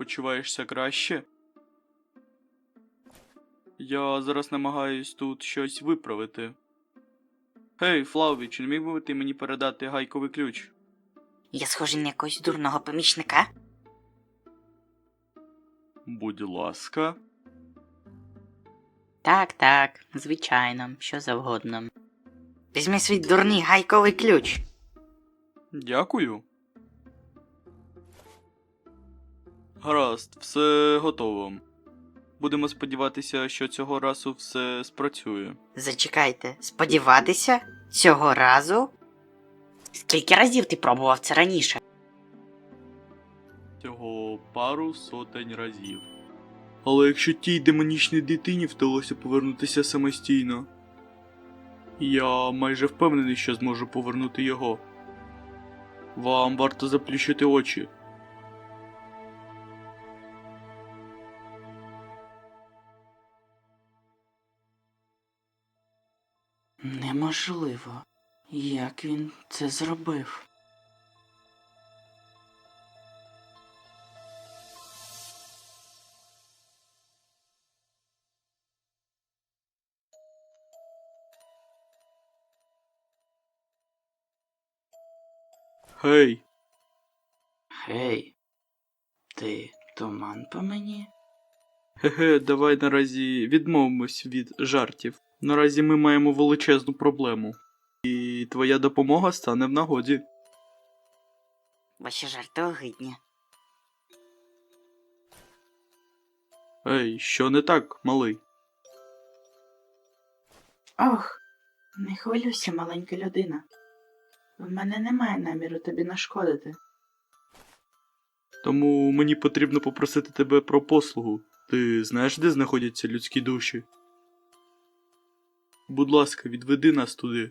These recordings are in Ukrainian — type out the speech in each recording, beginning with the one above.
почуваєшся краще? Я зараз намагаюсь тут щось виправити. Гей, Флаві, чи не міг би ти мені передати гайковий ключ? Я схожий на якогось дурного помічника. Будь ласка. Так, так, звичайно, що завгодно. Візьми свій дурний гайковий ключ. Дякую. Гаразд, все готово. Будемо сподіватися, що цього разу все спрацює. Зачекайте, сподіватися? Цього разу? Скільки разів ти пробував це раніше? Цього пару сотень разів. Але якщо тій демонічній дитині вдалося повернутися самостійно, я майже впевнений, що зможу повернути його. Вам варто заплющити очі. Неможливо. Як він це зробив? Гей, Гей, ти туман по мені? Хе-хе, давай наразі відмовимось від жартів. Наразі ми маємо величезну проблему. І твоя допомога стане в нагоді. Ваші жарти огидні. Ей, що не так, малий? Ох, не хвилюйся, маленька людина. В мене немає наміру тобі нашкодити. Тому мені потрібно попросити тебе про послугу. Ти знаєш, де знаходяться людські душі? Будь ласка, відведи нас туди.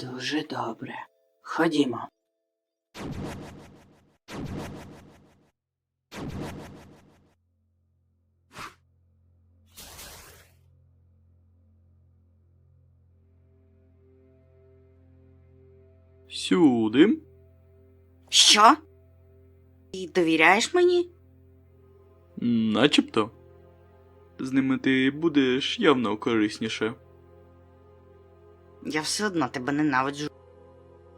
Дуже добре. Ходімо. Сюди. Що? Ти довіряєш мені? Начебто. З ними ти будеш явно корисніше. Я все одно тебе ненавиджу.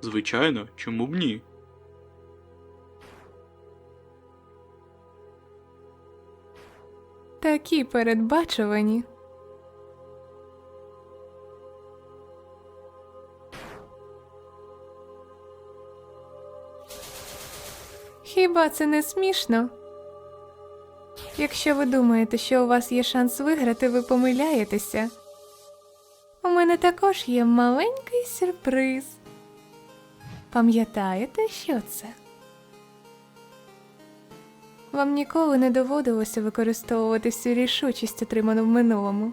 Звичайно, чому б ні? Такі передбачувані. Хіба це не смішно? Якщо ви думаєте, що у вас є шанс виграти, ви помиляєтеся. У мене також є маленький сюрприз. Пам'ятаєте, що це? Вам ніколи не доводилося використовувати всю рішучість, отриману в минулому.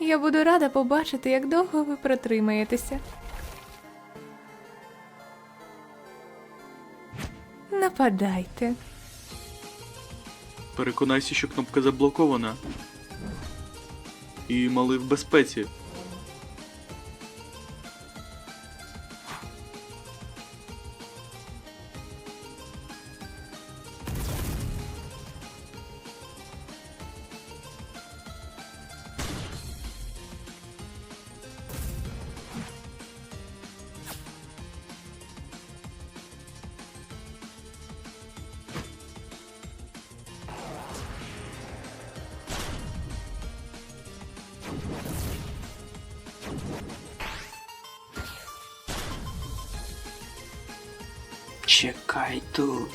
Я буду рада побачити, як довго ви протримаєтеся. Нападайте. Переконайся, що кнопка заблокована. І малий в безпеці. Чекай тут.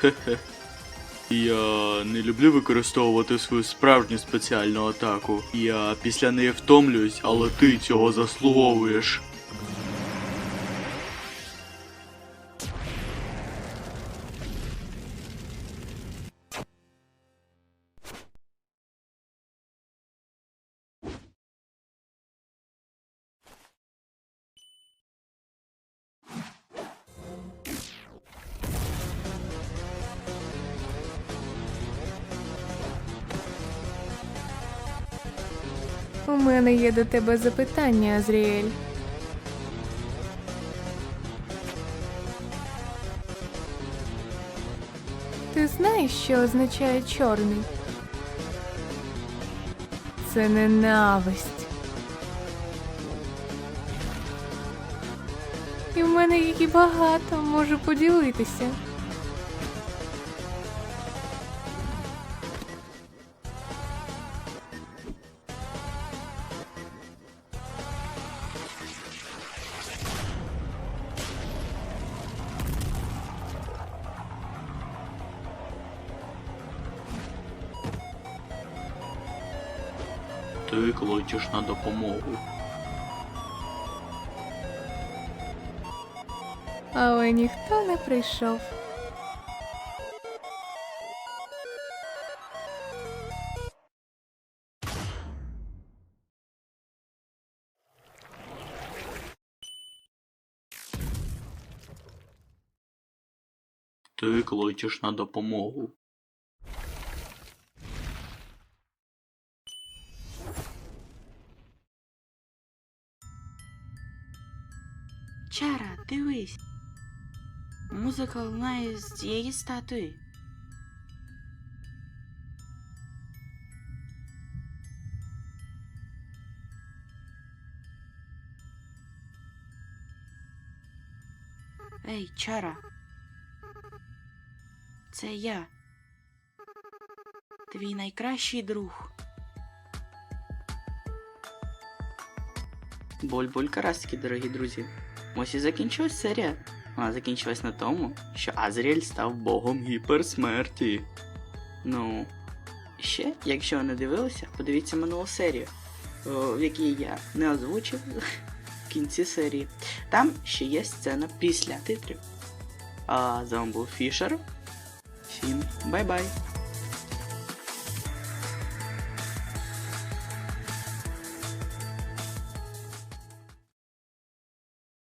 Хе-хе. Я не люблю використовувати свою справжню спеціальну атаку. Я після неї втомлююсь, але ти цього заслуговуєш. У мене є до тебе запитання, Азріель. Ти знаєш, що означає чорний? Це ненависть. І в мене її багато, можу поділитися. Ти кличеш на допомогу. Але ніхто не прийшов. Ти кличеш на допомогу. Чара, дивись. Музика лунає з цієї статуї. Ей, Чара. Це я. Твій найкращий друг. Боль-боль карасики, дорогі друзі. Ось і закінчилась серія. Вона закінчилась на тому, що Азріель став богом гіперсмерті. Ну, ще, якщо ви не дивилися, подивіться минулу серію, в якій я не озвучив в кінці серії. Там ще є сцена після титрів. А з вами був Фішер. Всім бай-бай!